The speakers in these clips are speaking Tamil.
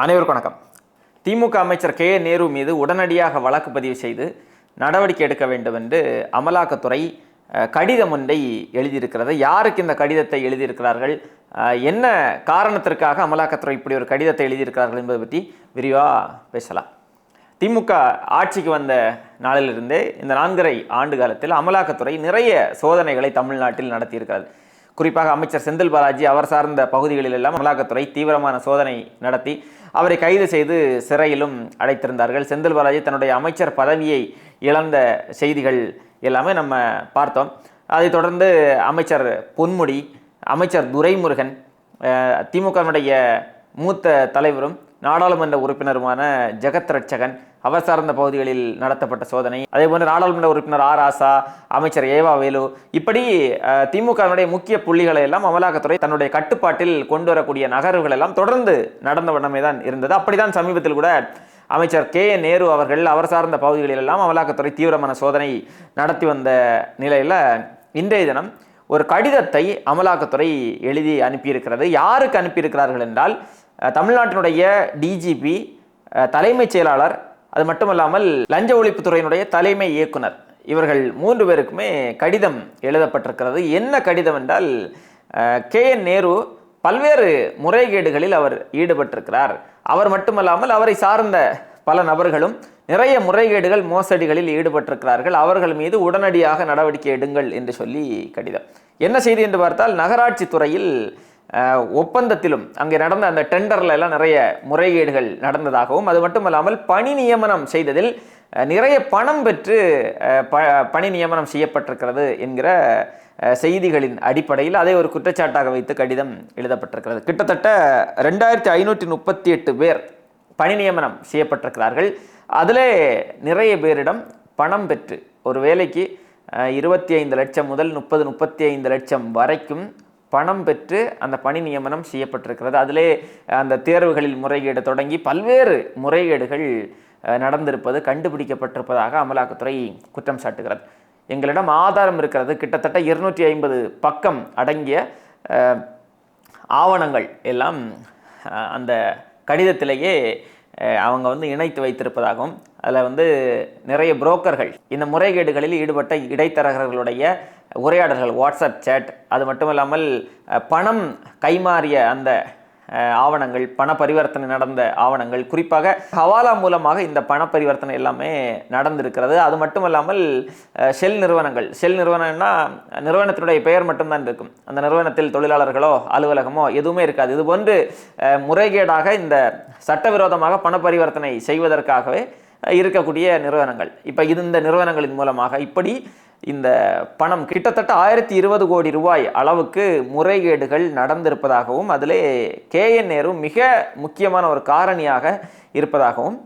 அனைவருக்கும் வணக்கம். திமுக அமைச்சர் கே. நேரு மீது உடனடியாக வழக்கு பதிவு செய்து நடவடிக்கை எடுக்க வேண்டும் என்று அமலாக்கத்துறை கடிதம் ஒன்றை எழுதியிருக்கிறது. யாருக்கு இந்த கடிதத்தை எழுதியிருக்கிறார்கள்? என்ன காரணத்திற்காக அமலாக்கத்துறை இப்படி ஒரு கடிதத்தை எழுதியிருக்கிறார்கள் என்பதை பற்றி விரிவாக பேசலாம். திமுக ஆட்சிக்கு வந்த நாளிலிருந்தே இந்த நான்கரை ஆண்டு காலத்தில் அமலாக்கத்துறை நிறைய சோதனைகளை தமிழ்நாட்டில் நடத்தியிருக்கிறது. குறிப்பாக அமைச்சர் செந்தில் பாலாஜி அவர் சார்ந்த பகுதிகளில் எல்லாம் அமலாக்கத்துறை தீவிரமான சோதனை நடத்தி அவரை கைது செய்து சிறையிலும் அடைத்திருந்தார்கள். செந்தில் பாலாஜி தன்னுடைய அமைச்சர் பதவியை இழந்த செய்திகள் எல்லாமே நம்ம பார்த்தோம். அதைத் தொடர்ந்து அமைச்சர் பொன்முடி அமைச்சர் துரைமுருகன் திமுகவினுடைய மூத்த தலைவரும் நாடாளுமன்ற உறுப்பினருமான ஜெகத் ரட்சகன் அவர் சார்ந்த பகுதிகளில் நடத்தப்பட்ட சோதனை அதே போன்று நாடாளுமன்ற உறுப்பினர் ஆர் ஆசா அமைச்சர் ஏவா வேலு இப்படி திமுகவினுடைய முக்கிய புள்ளிகளை எல்லாம் அமலாக்கத்துறை தன்னுடைய கட்டுப்பாட்டில் கொண்டு வரக்கூடிய நகர்வுகள் எல்லாம் தொடர்ந்து நடந்த வண்ணமே தான் இருந்தது. அப்படிதான் சமீபத்தில் கூட அமைச்சர் கே. நேரு அவர்கள் அவர் சார்ந்த பகுதிகளில் எல்லாம் அமலாக்கத்துறை தீவிரமான சோதனை நடத்தி வந்த நிலையில் இன்றைய தினம் ஒரு கடிதத்தை அமலாக்கத்துறை எழுதி அனுப்பியிருக்கிறது. யாருக்கு அனுப்பியிருக்கிறார்கள் என்றால் தமிழ்நாட்டினுடைய டிஜிபி தலைமைச் செயலாளர் அது மட்டுமல்லாமல் லஞ்ச ஒழிப்புத்துறையினுடைய தலைமை இயக்குனர். இவர்கள் மூன்று பேருக்குமே கடிதம் எழுதப்பட்டிருக்கிறது. என்ன கடிதம் என்றால் கே என் நேரு பல்வேறு முறைகேடுகளில் அவர் ஈடுபட்டிருக்கிறார். அவர் மட்டுமல்லாமல் அவரை சார்ந்த பல நபர்களும் நிறைய முறைகேடுகள் மோசடிகளில் ஈடுபட்டிருக்கிறார்கள். அவர்கள் மீது உடனடியாக நடவடிக்கை எடுங்கள் என்று சொல்லி கடிதம். என்ன செய்தி என்று பார்த்தால் நகராட்சி துறையில் ஒப்பந்தத்திலும் அங்கே நடந்த அந்த டெண்டரில் எல்லாம் நிறைய முறைகேடுகள் நடந்ததாகவும் அது மட்டுமல்லாமல் பணி நியமனம் செய்ததில் நிறைய பணம் பெற்று ப- பணி நியமனம் செய்யப்பட்டிருக்கிறது என்கிற செய்திகளின் அடிப்படையில் அதை ஒரு குற்றச்சாட்டாக வைத்து கடிதம் எழுதப்பட்டிருக்கிறது. கிட்டத்தட்ட ரெண்டாயிரத்தி ஐநூற்றி முப்பத்தி எட்டு பேர் பணி நியமனம் செய்யப்பட்டிருக்கிறார்கள். அதிலே நிறைய பேரிடம் பணம் பெற்று ஒரு வேலைக்கு இருபத்தி ஐந்து லட்சம் முதல் முப்பது முப்பத்தி ஐந்து லட்சம் வரைக்கும் பணம் பெற்று அந்த பணி நியமனம் செய்யப்பட்டிருக்கிறது. அதிலே அந்த தேர்வுகளில் முறைகேடு தொடங்கி பல்வேறு முறைகேடுகள் நடந்திருப்பது கண்டுபிடிக்கப்பட்டிருப்பதாக அமலாக்கத்துறை குற்றம் சாட்டுகிறது. எங்களிடம் ஆதாரம் இருக்கிறது. கிட்டத்தட்ட இருநூற்றி ஐம்பது பக்கம் அடங்கிய ஆவணங்கள் எல்லாம் அந்த கடிதத்திலேயே அவங்க வந்து இணைத்து வைத்திருப்பதாகவும் அதில் வந்து நிறைய புரோக்கர்கள் இந்த முறைகேடுகளில் ஈடுபட்ட இடைத்தரகர்களுடைய உரையாடல்கள் வாட்ஸ்அப் சேட் அது மட்டும் இல்லாமல் பணம் கைமாறிய அந்த ஆவணங்கள் பண பரிவர்த்தனை நடந்த ஆவணங்கள் குறிப்பாக ஹவாலா மூலமாக இந்த பண பரிவர்த்தனை எல்லாமே நடந்திருக்கிறது. அது மட்டும் இல்லாமல் ஷெல் நிறுவனங்கள் ஷெல் நிறுவனம்னா நிறுவனத்தினுடைய பெயர் மட்டும்தான் இருக்கும். அந்த நிறுவனத்தில் தொழிலாளர்களோ அலுவலகமோ எதுவுமே இருக்காது. இது போன்று முறைகேடாக இந்த சட்டவிரோதமாக பண பரிவர்த்தனை செய்வதற்காகவே இருக்கக்கூடிய நிறுவனங்கள். இப்போ இது இந்த நிறுவனங்களின் மூலமாக இப்படி இந்த பணம் கிட்டத்தட்ட ஆயிரத்தி இருபது கோடி ரூபாய் அளவுக்கு முறைகேடுகள் நடந்திருப்பதாகவும் அதிலே கேஎன் நேரு மிக முக்கியமான ஒரு காரணியாக இருப்பதாகவும்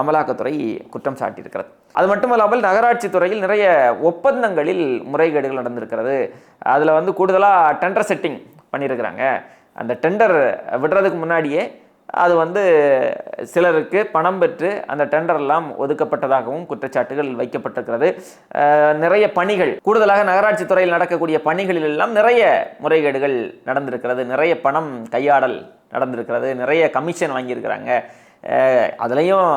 அமலாக்கத்துறை குற்றம் சாட்டியிருக்கிறது. அது மட்டும் இல்லாமல் நகராட்சி துறையில் நிறைய ஒப்பந்தங்களில் முறைகேடுகள் நடந்திருக்கிறது. அதில் வந்து கூடுதலாக டெண்டர் செட்டிங் பண்ணியிருக்கிறாங்க. அந்த டெண்டர் விடுறதுக்கு முன்னாடியே அது வந்து சிலருக்கு பணம் பெற்று அந்த டெண்டர் எல்லாம் ஒதுக்கப்பட்டதாகவும் குற்றச்சாட்டுகள் வைக்கப்பட்டிருக்கிறது. நிறைய பணிகள் கூடுதலாக நகராட்சி துறையில் நடக்கக்கூடிய பணிகளில் எல்லாம் நிறைய முறைகேடுகள் நடந்திருக்கிறது. நிறைய பணம் கையாடல் நடந்திருக்கிறது. நிறைய கமிஷன் வாங்கியிருக்கிறாங்க. அதுலேயும்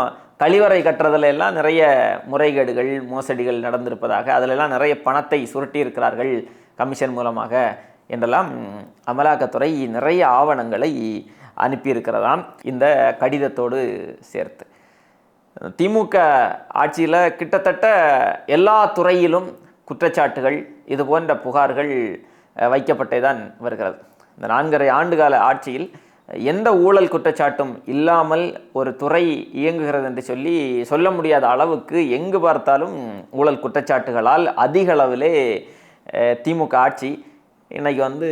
கழிவறை கட்டுறதுல எல்லாம் நிறைய முறைகேடுகள் மோசடிகள் நடந்திருப்பதாக அதிலெல்லாம் நிறைய பணத்தை சுருட்டி இருக்கிறார்கள் கமிஷன் மூலமாக. என்றெல்லாம் அமலாக்கத்துறை நிறைய ஆவணங்களை அனுப்பியிருக்கிறதாம். இந்த கடிதத்தோடு சேர்த்து. திமுக ஆட்சியில் கிட்டத்தட்ட எல்லா துறையிலும் குற்றச்சாட்டுகள் இது போன்ற புகார்கள் வைக்கப்பட்டே தான் வருகிறது. இந்த நான்கரை ஆண்டுகால ஆட்சியில் எந்த ஊழல் குற்றச்சாட்டும் இல்லாமல் ஒரு துறை இயங்குகிறது என்று சொல்லி சொல்ல முடியாத அளவுக்கு எங்கு பார்த்தாலும் ஊழல் குற்றச்சாட்டுகளால் அதிக அளவிலே திமுக ஆட்சி இன்றைக்கி வந்து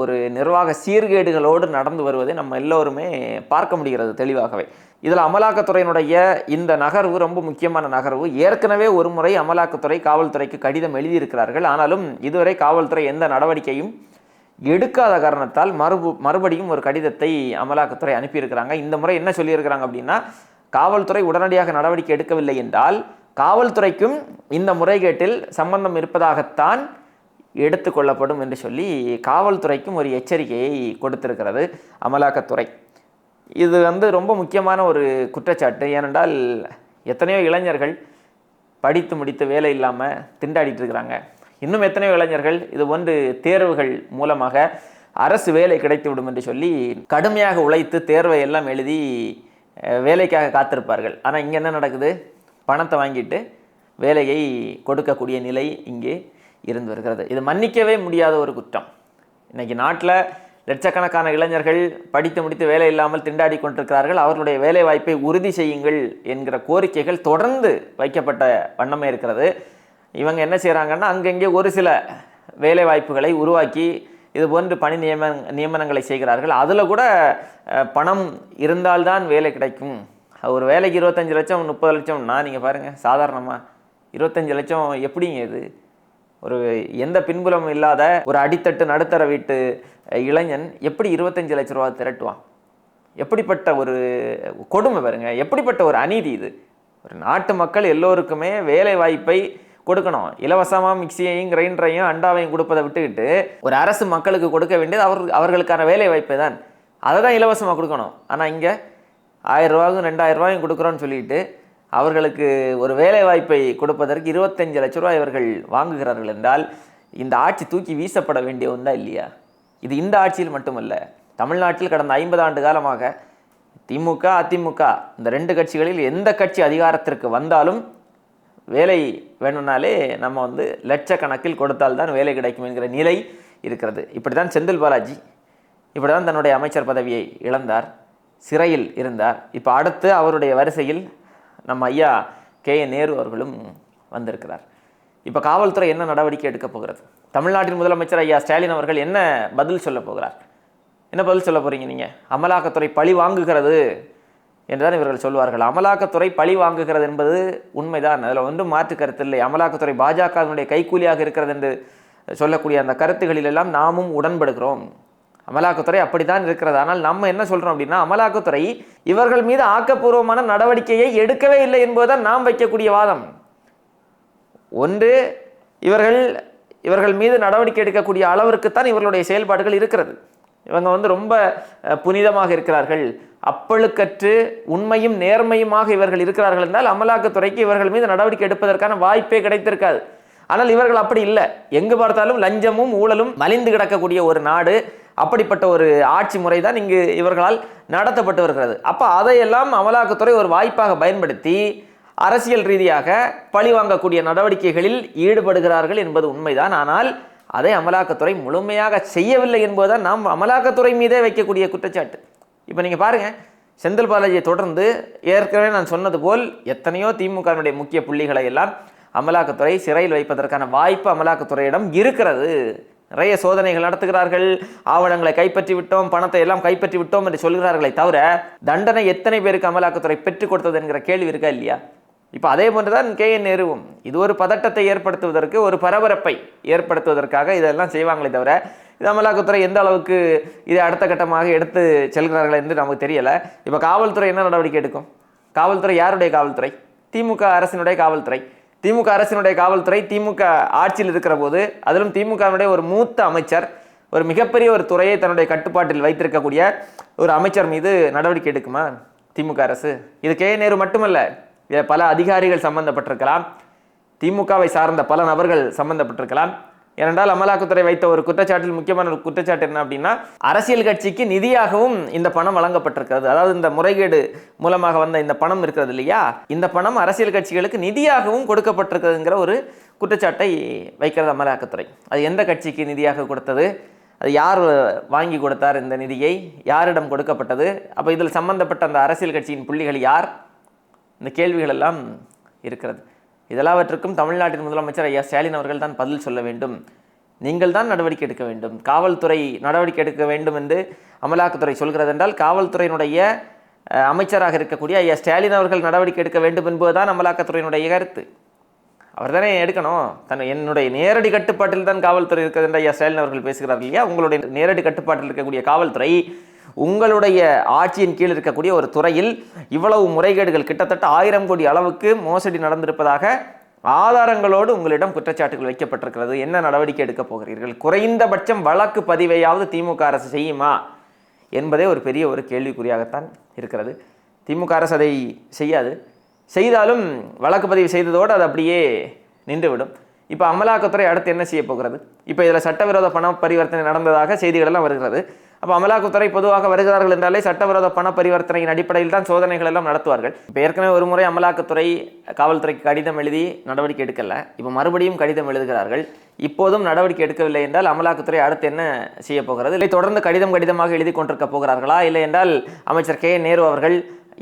ஒரு நிர்வாக சீர்கேடுகளோடு நடந்து வருவதை நம்ம எல்லோருமே பார்க்க முடிகிறது தெளிவாகவே. இதில் அமலாக்கத்துறையினுடைய இந்த நகர்வு ரொம்ப முக்கியமான நகர்வு. ஏற்கனவே ஒரு முறை அமலாக்கத்துறை காவல்துறைக்கு கடிதம் எழுதியிருக்கிறார்கள். ஆனாலும் இதுவரை காவல்துறை எந்த நடவடிக்கையும் எடுக்காத காரணத்தால் மறுபு மறுபடியும் ஒரு கடிதத்தை அமலாக்கத்துறை அனுப்பியிருக்கிறாங்க. இந்த முறை என்ன சொல்லியிருக்கிறாங்க அப்படின்னா காவல்துறை உடனடியாக நடவடிக்கை எடுக்கவில்லை என்றால் காவல்துறைக்கும் இந்த முறைகேட்டில் சம்பந்தம் இருப்பதாகத்தான் எடுத்துக்கொள்ளப்படும் என்று சொல்லி காவல்துறைக்கும் ஒரு எச்சரிக்கையை கொடுத்திருக்கிறது அமலாக்கத்துறை. இது வந்து ரொம்ப முக்கியமான ஒரு குற்றச்சாட்டு. ஏனென்றால் எத்தனையோ இளைஞர்கள் படித்து முடித்து வேலை இல்லாமல் திண்டாடிட்டு இருக்கிறாங்க. இன்னும் எத்தனையோ இளைஞர்கள் இது ஒன்று தேர்வுகள் மூலமாக அரசு வேலை கிடைத்துவிடும் என்று சொல்லி கடுமையாக உழைத்து தேர்வை எல்லாம் எழுதி வேலைக்காக காத்திருப்பார்கள். ஆனால் இங்கே என்ன நடக்குது? பணத்தை வாங்கிட்டு வேலையை கொடுக்கக்கூடிய நிலை இங்கே இருந்து வருகிறது. இது மன்னிக்கவே முடியாத ஒரு குற்றம். இன்றைக்கி நாட்டில் லட்சக்கணக்கான இளைஞர்கள் படித்து முடித்து வேலை இல்லாமல் திண்டாடி கொண்டிருக்கிறார்கள். அவர்களுடைய வேலை வாய்ப்பை உறுதி செய்யுங்கள் என்கிற கோரிக்கைகள் தொடர்ந்து வைக்கப்பட்ட வண்ணமே இருக்கிறது. இவங்க என்ன செய்கிறாங்கன்னா அங்கங்கே ஒரு சில வேலை வாய்ப்புகளை உருவாக்கி இது போன்று பணி நியம நியமனங்களை செய்கிறார்கள். அதில் கூட பணம் இருந்தால்தான் வேலை கிடைக்கும். ஒரு வேலைக்கு இருபத்தஞ்சு லட்சம் முப்பது லட்சம்னா நீங்கள் பாருங்கள் சாதாரணமாக இருபத்தஞ்சு லட்சம் எப்படிங்க இது? ஒரு எந்த பின்புலமும் இல்லாத ஒரு அடித்தட்டு நடுத்தர வீட்டு இளைஞன் எப்படி இருபத்தஞ்சு லட்ச ரூபா திரட்டுவான்? எப்படிப்பட்ட ஒரு கொடுமை பாருங்க. எப்படிப்பட்ட ஒரு அநீதி இது. ஒரு நாட்டு மக்கள் எல்லோருக்குமே வேலை வாய்ப்பை கொடுக்கணும். இலவசமாக மிக்சியையும் கிரைண்டரையும் அண்டாவையும் கொடுப்பதை விட்டுக்கிட்டு ஒரு அரசு மக்களுக்கு கொடுக்க வேண்டியது அவர் அவர்களுக்கான வேலை வாய்ப்பை தான். அதை தான் இலவசமாக கொடுக்கணும். ஆனால் இங்கே ஆயிரம் ரூபாயும் ரெண்டாயிரம் ரூபாயும் கொடுக்குறோன்னு சொல்லிட்டு அவர்களுக்கு ஒரு வேலை வாய்ப்பை கொடுப்பதற்கு இருபத்தஞ்சு லட்ச ரூபாய் இவர்கள் வாங்குகிறார்கள் என்றால் இந்த ஆட்சி தூக்கி வீசப்பட வேண்டிய ஒன்றா இல்லையா? இது இந்த ஆட்சியில் மட்டுமல்ல தமிழ்நாட்டில் கடந்த ஐம்பது ஆண்டு காலமாக திமுக அதிமுக இந்த ரெண்டு கட்சிகளில் எந்த கட்சி அதிகாரத்திற்கு வந்தாலும் வேலை வேணும்னாலே நம்ம வந்து லட்சக்கணக்கில் கொடுத்தால்தான் வேலை கிடைக்கும் என்கிற நிலை இருக்கிறது. இப்படி தான் செந்தில் பாலாஜி இப்படி தான் தன்னுடைய அமைச்சர் பதவியை இழந்தார் சிறையில் இருந்தார். இப்போ அடுத்து அவருடைய வரிசையில் நம்ம ஐயா கே. என் நேரு அவர்களும் வந்திருக்கிறார். இப்போ காவல்துறை என்ன நடவடிக்கை எடுக்கப் போகிறது? தமிழ்நாட்டின் முதலமைச்சர் ஐயா ஸ்டாலின் அவர்கள் என்ன பதில் சொல்ல போகிறார்? என்ன பதில் சொல்ல போகிறீங்க நீங்கள் அமலாக்கத்துறை பழி வாங்குகிறது என்றுதான் இவர்கள் சொல்வார்கள். அமலாக்கத்துறை பழி வாங்குகிறது என்பது உண்மைதான். அதில் ஒன்றும் மாற்று கருத்து இல்லை. அமலாக்கத்துறை பாஜகவினுடைய கைக்கூலியாக இருக்கிறது என்று சொல்லக்கூடிய அந்த கருத்துகளில் எல்லாம் நாமும் உடன்படுகிறோம். அமலாக்கத்துறை அப்படித்தான் இருக்கிறது. ஆனால் நம்ம என்ன சொல்றோம் அப்படின்னா அமலாக்கத்துறை இவர்கள் மீது ஆக்கப்பூர்வமான நடவடிக்கையை எடுக்கவே இல்லை என்பதுதான் நாம் வைக்கக்கூடிய வாதம். ஒன்று இவர்கள் இவர்கள் மீது நடவடிக்கை எடுக்கக்கூடிய அளவிற்குத்தான் இவர்களுடைய செயல்பாடுகள் இருக்கிறது. இவங்க வந்து ரொம்ப புனிதமாக இருக்கிறார்கள். அப்பழுக்கற்று உண்மையும் நேர்மையுமாக இவர்கள் இருக்கிறார்கள் என்றால் அமலாக்கத்துறைக்கு இவர்கள் மீது நடவடிக்கை எடுப்பதற்கான வாய்ப்பே கிடைத்திருக்காது. ஆனால் இவர்கள் அப்படி இல்லை. எங்கு பார்த்தாலும் லஞ்சமும் ஊழலும் மலிந்து கிடக்கக்கூடிய ஒரு நாடு. அப்படிப்பட்ட ஒரு ஆட்சி முறை தான் இங்கு இவர்களால் நடத்தப்பட்டு வருகிறது. அப்போ அதையெல்லாம் அமலாக்கத்துறை ஒரு வாய்ப்பாக பயன்படுத்தி அரசியல் ரீதியாக பழி வாங்கக்கூடிய நடவடிக்கைகளில் ஈடுபடுகிறார்கள் என்பது உண்மைதான். ஆனால் அதை அமலாக்கத்துறை முழுமையாக செய்யவில்லை என்பதுதான் நாம் அமலாக்கத்துறை மீதே வைக்கக்கூடிய குற்றச்சாட்டு. இப்போ நீங்கள் பாருங்கள் செந்தில் பாலாஜியை தொடர்ந்து ஏற்கனவே நான் சொன்னது போல் எத்தனையோ திமுகவினுடைய முக்கிய புள்ளிகளை எல்லாம் அமலாக்கத்துறை சிறையில் வைப்பதற்கான வாய்ப்பு அமலாக்கத்துறையிடம் இருக்கிறது. நிறைய சோதனைகள் நடத்துகிறார்கள். ஆவணங்களை கைப்பற்றி விட்டோம் பணத்தை எல்லாம் கைப்பற்றி விட்டோம் என்று சொல்கிறார்களே தவிர தண்டனை எத்தனை பேருக்கு அமலாக்கத்துறை பெற்றுக் கொடுத்தது என்கிற கேள்வி இருக்கா இல்லையா? இப்போ அதே போன்றுதான் கே என் நேருவும். இது ஒரு பதட்டத்தை ஏற்படுத்துவதற்கு ஒரு பரபரப்பை ஏற்படுத்துவதற்காக இதெல்லாம் செய்வாங்களே தவிர இது அமலாக்கத்துறை எந்த அளவுக்கு இதை அடுத்த கட்டமாக எடுத்து செல்கிறார்கள் என்று நமக்கு தெரியலை. இப்போ காவல்துறை என்ன நடவடிக்கை எடுக்கும்? காவல்துறை யாருடைய காவல்துறை? திமுக அரசினுடைய காவல்துறை. திமுக அரசினுடைய காவல்துறை திமுக ஆட்சியில் இருக்கிற போது அதிலும் திமுகவினுடைய ஒரு மூத்த அமைச்சர் ஒரு மிகப்பெரிய ஒரு துறையை தன்னுடைய கட்டுப்பாட்டில் வைத்திருக்கக்கூடிய ஒரு அமைச்சர் மீது நடவடிக்கை எடுக்குமா திமுக அரசு? இது கே. நேரு மட்டுமல்ல இதில் பல அதிகாரிகள் சம்பந்தப்பட்டிருக்கலாம். திமுகவை சார்ந்த பல நபர்கள் சம்பந்தப்பட்டிருக்கலாம். ஏனென்றால் அமலாக்கத்துறை வைத்த ஒரு குற்றச்சாட்டில் முக்கியமான ஒரு குற்றச்சாட்டு என்ன அப்படின்னா அரசியல் கட்சிக்கு நிதியாகவும் இந்த பணம் வழங்கப்பட்டிருக்கிறது. அதாவது இந்த முறைகேடு மூலமாக வந்த இந்த பணம் இருக்கிறது இல்லையா? இந்த பணம் அரசியல் கட்சிகளுக்கு நிதியாகவும் கொடுக்கப்பட்டிருக்கிறதுங்கிற ஒரு குற்றச்சாட்டை வைக்கிறது அமலாக்கத்துறை. அது எந்த கட்சிக்கு நிதியாக கொடுத்தது? அது யார் வாங்கி கொடுத்தார் இந்த நிதியை? யாரிடம் கொடுக்கப்பட்டது? அப்போ இதில் சம்பந்தப்பட்ட அந்த அரசியல் கட்சியின் புள்ளிகள் யார்? இந்த கேள்விகள் எல்லாம் இருக்கிறது. இதெல்லாவற்றுக்கும் தமிழ்நாட்டின் முதலமைச்சர் ஐயா ஸ்டாலின் அவர்கள் தான் பதில் சொல்ல வேண்டும். நீங்கள் தான் நடவடிக்கை எடுக்க வேண்டும். காவல்துறை நடவடிக்கை எடுக்க வேண்டும் என்று அமலாக்கத்துறை சொல்கிறது என்றால் காவல்துறையினுடைய அமைச்சராக இருக்கக்கூடிய ஐயா ஸ்டாலின் அவர்கள் நடவடிக்கை எடுக்க வேண்டும் என்பதுதான் அமலாக்கத்துறையினுடைய கருத்து. அவர் தானே எடுக்கணும். தன் என்னுடைய நேரடி கட்டுப்பாட்டில் தான் காவல்துறை இருக்கிறது என்று ஐயா ஸ்டாலின் அவர்கள் பேசுகிறார் இல்லையா? உங்களுடைய நேரடி கட்டுப்பாட்டில் இருக்கக்கூடிய காவல்துறை உங்களுடைய ஆட்சியின் கீழ் இருக்கக்கூடிய ஒரு துறையில் இவ்வளவு முறைகேடுகள் கிட்டத்தட்ட ஆயிரம் கோடி அளவுக்கு மோசடி நடந்திருப்பதாக ஆதாரங்களோடு உங்களிடம் குற்றச்சாட்டுகள் வைக்கப்பட்டிருக்கிறது. என்ன நடவடிக்கை எடுக்கப் போகிறீர்கள்? குறைந்தபட்சம் வழக்கு பதிவையாவது திமுக அரசு செய்யுமா? என்பதே ஒரு பெரிய ஒரு கேள்விக்குறியாகத்தான் இருக்கிறது. திமுக அரசு அதை செய்யாது. செய்தாலும் வழக்கு பதிவு செய்ததோடு அது அப்படியே நின்றுவிடும். இப்போ அமலாக்கத்துறை அடுத்து என்ன செய்ய போகிறது? இப்போ இதில் சட்டவிரோத பண பரிவர்த்தனை நடந்ததாக செய்திகள் எல்லாம் வருகிறது. அப்போ அமலாக்கத்துறை பொதுவாக வருகிறார்கள் என்றாலே சட்டவிரோத பண பரிவர்த்தனையின் அடிப்படையில் தான் சோதனைகள் எல்லாம் நடத்துவார்கள். இப்போ ஏற்கனவே ஒரு முறை அமலாக்கத்துறை காவல்துறைக்கு கடிதம் எழுதி நடவடிக்கை எடுக்கல. இப்போ மறுபடியும் கடிதம் எழுதுகிறார்கள். இப்போதும் நடவடிக்கை எடுக்கவில்லை என்றால் அமலாக்கத்துறை அடுத்து என்ன செய்ய போகிறது? இல்லை தொடர்ந்து கடிதம் கடிதமாக எழுதி கொண்டிருக்க போகிறார்களா? இல்லை என்றால் அமைச்சர் கே நேரு அவர்கள்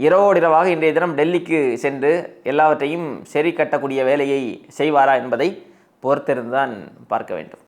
இரவோடிரவாக இன்றைய தினம் டெல்லிக்கு சென்று எல்லாவற்றையும் சரி கட்டக்கூடிய வேலையை செய்வாரா என்பதை பொறுத்திருந்தான் பார்க்க வேண்டும்.